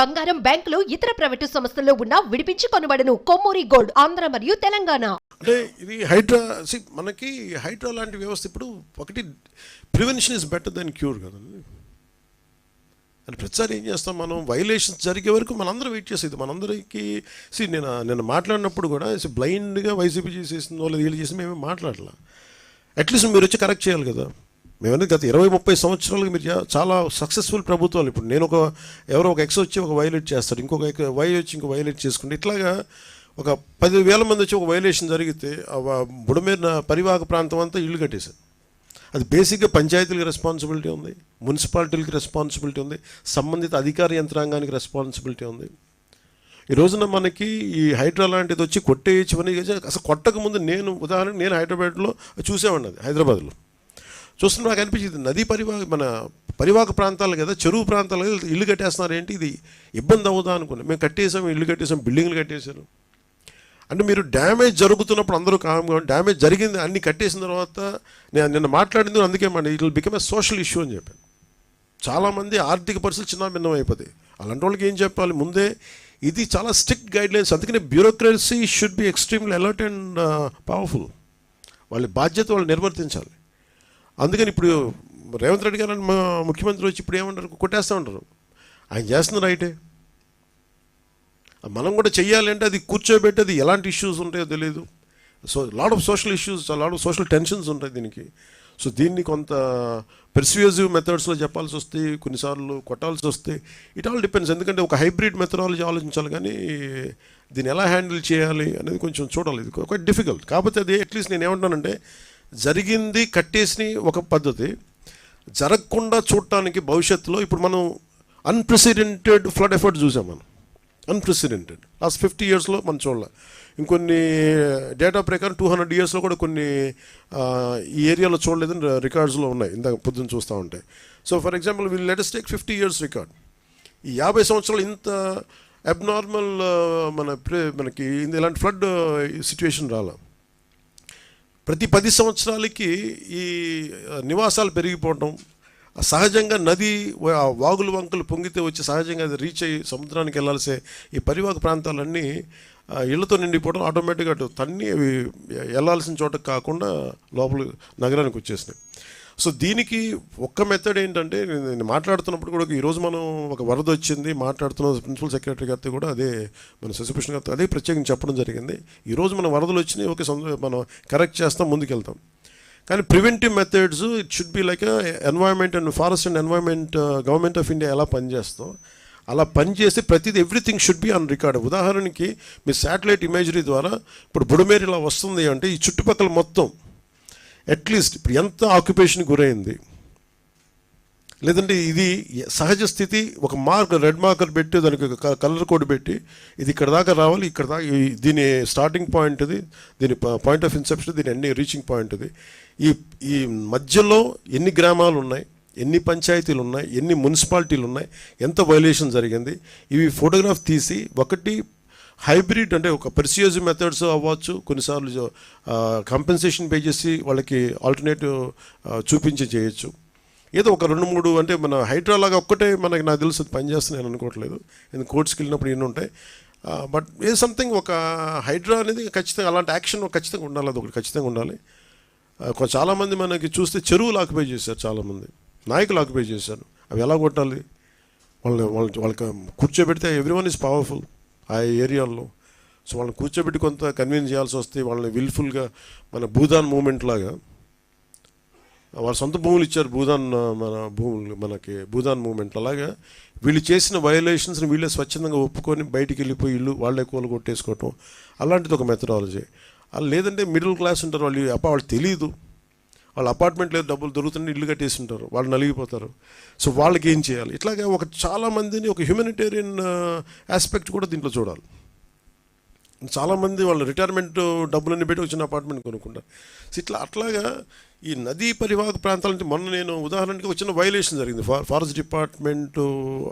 బంగారం బ్యాంకులు ఇతర ప్రైవేటు సంస్థల్లో ఉన్న విడిపించి కొనబడను. కొమ్మూరి గోల్డ్ ఆంధ్ర మరియు తెలంగాణ. అంటే ఇది హైడ్రా సి మనకి హైడ్రా లాంటి వ్యవస్థ ఇప్పుడు ఒకటి prevention is better than cure కదండి. అని ప్రతిసారి ఏం చేస్తాం మనం? వైలేషన్స్ జరిగే వరకు మనందరం వెయిట్ చేసేది. మనందరికీ సి నేను నేను మాట్లాడినప్పుడు కూడా బ్లైండ్గా వైసీపీ చేసేసిందో లేదు వీళ్ళు చేసి మేమే మాట్లాడలా. అట్లీస్ట్ మీరు వచ్చి కరెక్ట్ చేయాలి కదా. మేమనేది గత ఇరవై ముప్పై సంవత్సరాలుగా మీరు చాలా సక్సెస్ఫుల్ ప్రభుత్వాలు. ఇప్పుడు నేను ఒక ఎవరో ఒక ఎక్స్ వచ్చి ఒక వైలేట్ చేస్తాడు ఇంకొక వై వచ్చి ఇంకో వైలేట్ చేసుకుంటే ఇట్లాగా ఒక పది వేల మంది వచ్చి ఒక వైలేషన్ జరిగితే బుడమేరిన పరివాహక ప్రాంతం అంతా ఇల్లు కట్టేశారు. అది బేసిక్గా పంచాయతీలకు రెస్పాన్సిబిలిటీ ఉంది. మున్సిపాలిటీలకు రెస్పాన్సిబిలిటీ ఉంది. సంబంధిత అధికార యంత్రాంగానికి రెస్పాన్సిబిలిటీ ఉంది. ఈ రోజున మనకి ఈ హైడ్రా లాంటిది వచ్చి కొట్టేయచ్చు అని అసలు కొట్టక ముందు నేను ఉదాహరణకు నేను హైదరాబాద్లో చూసేవాడిని అది హైదరాబాద్లో. చూస్తున్న నాకు అనిపించింది నదీ పరివా మన పరివాహక ప్రాంతాలు కదా చెరువు ప్రాంతాలు కదా ఇల్లు కట్టేస్తున్నారు. ఏంటి ఇది? ఇబ్బంది అవుదా అనుకున్నాం. మేము కట్టేసాం ఇల్లు కట్టేసాం బిల్డింగ్లు కట్టేశారు. అంటే మీరు డ్యామేజ్ జరుగుతున్నప్పుడు అందరూ కామ్గా డ్యామేజ్ జరిగింది అన్ని కట్టేసిన తర్వాత నేను నిన్న మాట్లాడింది అందుకే మన it become a social issue అని చెప్పాను. చాలామంది ఆర్థిక పరిస్థితులు చిన్న భిన్నం అయిపోతాయి. అలాంటి వాళ్ళకి ఏం చెప్పాలి? ముందే ఇది చాలా స్ట్రిక్ట్ గైడ్లైన్స్. అందుకనే bureaucracy should be extremely alert and powerful. వాళ్ళ బాధ్యత వాళ్ళు నిర్వర్తించాలి. అందుకని ఇప్పుడు రేవంత్ రెడ్డి గారు మా ముఖ్యమంత్రి వచ్చి ఇప్పుడు ఏమంటారు? కొట్టేస్తూ ఉంటారు. ఆయన చేస్తున్న రైటే. మనం కూడా చెయ్యాలంటే అది కూర్చోబెట్టి అది ఎలాంటి ఇష్యూస్ ఉంటాయో తెలియదు so lot of social issues lot of social tensions ఉంటాయి దీనికి. సో దీన్ని కొంత పెర్స్యూజివ్ మెథడ్స్లో చెప్పాల్సి వస్తే కొన్నిసార్లు కొట్టాల్సి వస్తే ఇట్ ఆల్ డిపెండ్స్ ఎందుకంటే ఒక హైబ్రిడ్ మెథడాలజీ ఆలోచించాలి కానీ దీన్ని ఎలా హ్యాండిల్ చేయాలి అనేది కొంచెం చూడాలి. ఇది డిఫికల్ట్ కాకపోతే అది అట్లీస్ట్ నేను ఏమంటానంటే జరిగింది కట్టేసిన ఒక పద్ధతి. జరగకుండా చూడటానికి భవిష్యత్తులో ఇప్పుడు మనం అన్ప్రెసిడెంటెడ్ ఫ్లడ్ ఎఫర్ట్ చూసాం మనం. అన్ప్రెసిడెంటెడ్ లాస్ట్ ఫిఫ్టీ ఇయర్స్లో మనం చూడాలి. ఇంకొన్ని uh, డేటా ప్రకారం టూ హండ్రెడ్ ఇయర్స్లో కూడా కొన్ని uh, ఈ ఏరియాలో చూడలేదని రికార్డ్స్లో ఉన్నాయి. ఇందాక పొద్దున్న చూస్తూ ఉంటాయి so for example will latest take fifty years record ఈ యాభై సంవత్సరాలు ఇంత అబ్నార్మల్ uh, మన ప్రే- మనకి ఇలాంటి ఫ్లడ్ సిచ్యువేషన్ రాలా. ప్రతి పది సంవత్సరాలకి ఈ నివాసాలు పెరిగిపోవటం సహజంగా నది ఆ వాగులు వంకలు పొంగితే వచ్చి సహజంగా అది రీచ్ అయ్యి సముద్రానికి వెళ్ళాల్సే ఈ పరివాహక ప్రాంతాలన్నీ ఇళ్ళతో నిండిపోవడం ఆటోమేటిక్గా అటు తన్ని అవి వెళ్ళాల్సిన చోట కాకుండా లోపల నగరానికి వచ్చేసినాయి. సో దీనికి ఒక్క మెథడ్ ఏంటంటే నేను మాట్లాడుతున్నప్పుడు కూడా ఈరోజు మనం ఒక వరద వచ్చింది మాట్లాడుతున్న ప్రిన్సిపల్ సెక్రటరీ గారితో కూడా అదే మన శశిభూషణ్ గారితో అదే ప్రత్యేకం చెప్పడం జరిగింది. ఈరోజు మన వరదలు వచ్చినాయి ఒక సంద- మనం కరెక్ట్ చేస్తాం ముందుకెళ్తాం. కానీ preventive methods it should be like environment and forest and environment government of India ఎలా పనిచేస్తాం? అలా పనిచేసి ప్రతిదీ everything should be on record ఉదాహరణకి మీ శాటిలైట్ ఇమేజరీ ద్వారా ఇప్పుడు బుడమేరు ఇలా వస్తుంది అంటే ఈ చుట్టుపక్కల మొత్తం అట్లీస్ట్ ఇప్పుడు ఎంత ఆక్యుపేషన్ గురైంది? లేదంటే ఇది సహజ స్థితి ఒక మార్క్ రెడ్ మార్కర్ పెట్టి దానికి ఒక కలర్ కోడ్ పెట్టి ఇది ఇక్కడ దాకా రావాలి ఇక్కడ దాకా దీని స్టార్టింగ్ పాయింట్ ఇది దీని పాయింట్ ఆఫ్ ఇన్సెప్షన్ దీని అన్ని రీచింగ్ పాయింట్ ఇది. ఈ ఈ మధ్యలో ఎన్ని గ్రామాలు ఉన్నాయి ఎన్ని పంచాయతీలు ఉన్నాయి ఎన్ని మున్సిపాలిటీలు ఉన్నాయి ఎంత వైలేషన్ జరిగింది ఇవి ఫోటోగ్రాఫ్ తీసి ఒకటి హైబ్రిడ్ అంటే ఒక పెర్సియజ్ మెథడ్స్ అవ్వచ్చు. కొన్నిసార్లు కంపెన్సేషన్ పే చేసి వాళ్ళకి ఆల్టర్నేటివ్ చూపించి చేయొచ్చు. ఏదో ఒక రెండు మూడు అంటే మన హైడ్రా లాగా ఒక్కటే మనకి నాకు తెలుసు అది పనిచేస్తుంది నేను అనుకోవట్లేదు. నేను కోర్ట్స్కి వెళ్ళినప్పుడు ఎన్ని ఉంటాయి. బట్ ఏ సంథింగ్ ఒక హైడ్రా అనేది ఖచ్చితంగా అలాంటి యాక్షన్ ఖచ్చితంగా ఉండాలి అది ఒకటి ఖచ్చితంగా ఉండాలి. చాలామంది మనకి చూస్తే చెరువులు ఆక్యుపై చేశారు చాలామంది. నాయకులు ఆక్యుపై చేశారు. అవి ఎలా కొట్టాలి? వాళ్ళని వాళ్ళ వాళ్ళకి కూర్చోబెడితే ఎవ్రీ వన్ ఇస్ పవర్ఫుల్. ఆ ఏరియాల్లో. సో వాళ్ళని కూర్చోబెట్టి కొంత కన్విన్స్ చేయాల్సి వస్తే వాళ్ళని విల్ఫుల్గా మన భూదాన్ మూమెంట్ లాగా వాళ్ళ సొంత భూములు ఇచ్చారు భూదాన్ మన భూములు మనకి భూదాన్ మూమెంట్ అలాగా. వీళ్ళు చేసిన వయలేషన్స్ని వీళ్ళే స్వచ్ఛందంగా ఒప్పుకొని బయటికి వెళ్ళిపోయి ఇల్లు వాళ్ళే కూల కొట్టేసుకోవటం అలాంటిది ఒక మెథడాలజీ లేదంటే మిడిల్ క్లాస్ ఉంటారు వాళ్ళు అప్ప వాళ్ళు తెలియదు వాళ్ళ అపార్ట్మెంట్ లేదు డబ్బులు దొరుకుతుంటే ఇల్లు కట్టేసి ఉంటారు వాళ్ళు నలిగిపోతారు. సో వాళ్ళకి ఏం చేయాలి? ఇట్లాగే ఒక చాలామందిని ఒక హ్యూమనిటేరియన్ ఆస్పెక్ట్ కూడా దీంట్లో చూడాలి. చాలామంది వాళ్ళు రిటైర్మెంట్ డబ్బులన్నీ పెట్టి వచ్చిన అపార్ట్మెంట్ కొనుక్కుంటారు. సో ఇట్లా అట్లాగా ఈ నదీ పరివాహక ప్రాంతాలంటే మొన్న నేను ఉదాహరణకి ఒక చిన్న వైలేషన్ జరిగింది. ఫా ఫారెస్ట్ డిపార్ట్మెంట్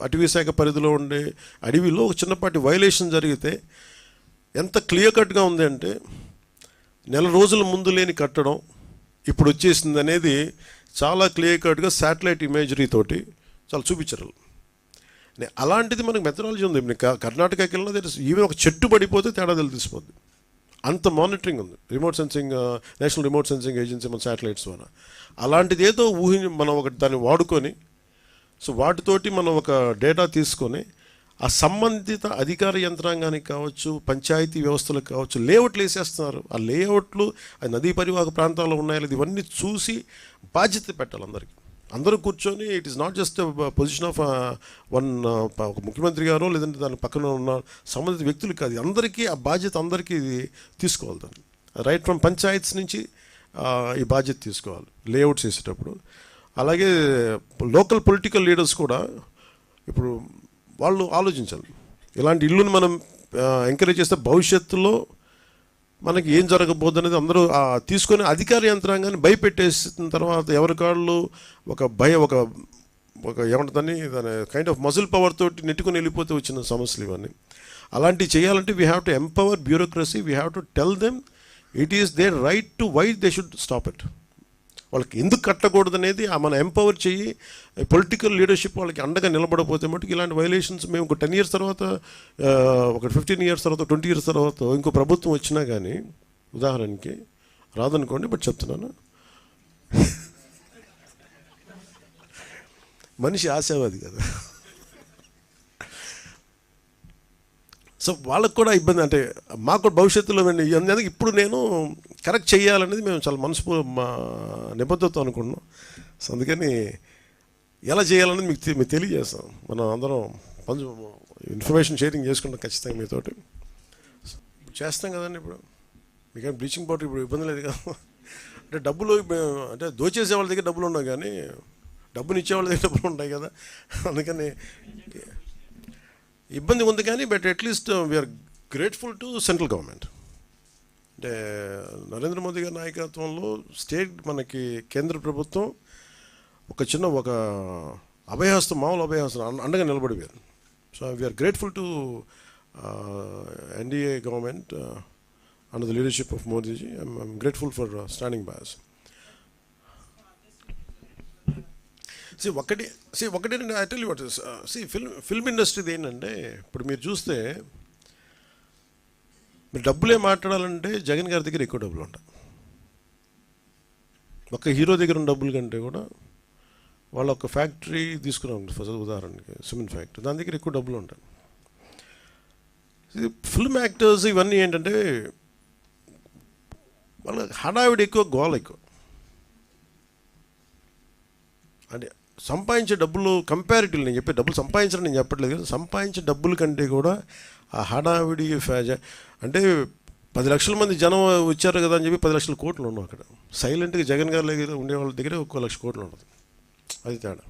అటవీ శాఖ పరిధిలో ఉండే అడవిలో ఒక చిన్నపాటి వైలేషన్ జరిగితే ఎంత క్లియర్ కట్గా ఉంది అంటే నెల రోజుల ముందు లేని కట్టడం ఇప్పుడు వచ్చేసింది అనేది చాలా క్లియర్ కట్గా శాటిలైట్ ఇమేజరీ తోటి చాలా చూపించరు అలాంటిది మనకు మెథడాలజీ ఉంది. కర్ణాటకకి వెళ్ళినా తెలుసు. ఈవెన్ ఒక చెట్టు పడిపోతే తేడా తెలిసిపోద్ది. అంత మానిటరింగ్ ఉంది. Remote sensing national remote sensing agency మన శాటిలైట్స్ ద్వారా. అలాంటిది ఏదో ఊహి మనం ఒకటి దాన్ని వాడుకొని సో వాటితోటి మనం ఒక డేటా తీసుకొని ఆ సంబంధిత అధికార యంత్రాంగానికి కావచ్చు పంచాయతీ వ్యవస్థలకు కావచ్చు లేఅవుట్లు వేసేస్తున్నారు. ఆ లేఅవుట్లు ఆ నదీ పరివాహక ప్రాంతాల్లో ఉన్నాయో లేదు ఇవన్నీ చూసి బాధ్యత పెట్టాలి అందరికీ. అందరూ కూర్చొని it is not just position of one ఒక ముఖ్యమంత్రి గారు లేదంటే దాని పక్కన ఉన్న సంబంధిత వ్యక్తులు కాదు. అందరికీ ఆ బాధ్యత అందరికీ ఇది తీసుకోవాలి దాన్ని. రైట్ ఫ్రమ్ పంచాయత్స్ నుంచి ఈ బాధ్యత తీసుకోవాలి. లేఅవుట్స్ వేసేటప్పుడు. అలాగే లోకల్ పొలిటికల్ లీడర్స్ కూడా ఇప్పుడు వాళ్ళు ఆలోచించాలి. ఇలాంటి ఇల్లుని మనం ఎంకరేజ్ చేస్తే భవిష్యత్తులో మనకి ఏం జరగబోద్దు అనేది అందరూ తీసుకొని అధికార యంత్రాంగాన్ని భయపెట్టేసిన తర్వాత ఎవరి కాళ్ళు ఒక భయ ఒక ఒక ఏమంటుందని దాని కైండ్ ఆఫ్ మజిల్ పవర్ తోటి నెట్టుకొని వెళ్ళిపోతే వచ్చిన సమస్యలు ఇవన్నీ. అలాంటివి చేయాలంటే we have to empower bureaucracy we have to tell them it is their right to why they should stop it వాళ్ళకి ఎందుకు కట్టకూడదు అనేది ఆ మనం ఎంపవర్ చెయ్యి పొలిటికల్ లీడర్షిప్ వాళ్ళకి అండగా నిలబడకపోతే మటుకు ఇలాంటి వైలేషన్స్ మేము ఒక టెన్ ఇయర్స్ తర్వాత ఒక ఫిఫ్టీన్ ఇయర్స్ తర్వాత ట్వంటీ ఇయర్స్ తర్వాత ఇంకో ప్రభుత్వం వచ్చినా కానీ ఉదాహరణకి రాదనుకోండి బట్ చెప్తున్నాను. మనిషి ఆశావాది కదా. సో వాళ్ళకు కూడా ఇబ్బంది అంటే మాకు భవిష్యత్తులో మేము ఇప్పుడు నేను కరెక్ట్ చేయాలనేది మేము చాలా మనసు మా అనుకుంటున్నాం. సో అందుకని ఎలా చేయాలనేది మీకు మీకు తెలియజేస్తాం. మనం అందరం పంచు ఇన్ఫర్మేషన్ షేరింగ్ చేసుకుంటాం ఖచ్చితంగా మీతోటి. చేస్తాం కదండి ఇప్పుడు. మీకేం బ్లీచింగ్ పౌడర్ ఇప్పుడు ఇబ్బంది లేదు కదా. అంటే డబ్బులు అంటే దోచేసే వాళ్ళ దగ్గర డబ్బులు ఉన్నాయి కానీ డబ్బుని ఇచ్చే వాళ్ళ దగ్గర డబ్బులు ఉంటాయి కదా. అందుకని ఇబ్బంది ఉంది కానీ but at least we are grateful to central government. అంటే నరేంద్ర మోదీ గారి నాయకత్వంలో స్టేట్ మనకి కేంద్ర ప్రభుత్వం ఒక చిన్న ఒక అభయహస్తం మామూలు అభయహస్తం అండగా నిలబడిపోయారు. So we are grateful to NDA government under the leadership of Modiji I'm grateful for standing boss see ఒకటి సి ఒకటి I tell what see film film ఇండస్ట్రీది ఏంటంటే ఇప్పుడు మీరు చూస్తే మీరు డబ్బులే మాట్లాడాలంటే జగన్ గారి దగ్గర ఎక్కువ డబ్బులు ఉంటాయి. ఒక హీరో దగ్గర ఉన్న డబ్బుల కంటే కూడా వాళ్ళ ఒక ఫ్యాక్టరీ తీసుకున్నాం ఫస్ట్ ఉదాహరణకి సిమెంట్ ఫ్యాక్టరీ. దాని దగ్గర ఎక్కువ డబ్బులు ఉంటాయి. ఇది ఫిల్మ్ యాక్టర్స్ ఇవన్నీ ఏంటంటే వాళ్ళ హడావిడి ఎక్కువ గోల ఎక్కువ. అంటే సంపాదించే డబ్బులు కంపారిటివ్ నేను చెప్పే డబ్బులు సంపాదించడం నేను చెప్పట్లేదు కానీ సంపాదించే డబ్బుల కంటే కూడా ఆ హడావిడి ఫ్యాజ అంటే పది లక్షల మంది జనం వచ్చారు కదా అని చెప్పి పది లక్షల కోట్లు ఉన్నాం అక్కడ. సైలెంట్గా జగన్ గారి దగ్గర ఉండే వాళ్ళ దగ్గర ఒక్కో లక్ష కోట్లు ఉండదు అది తేడా.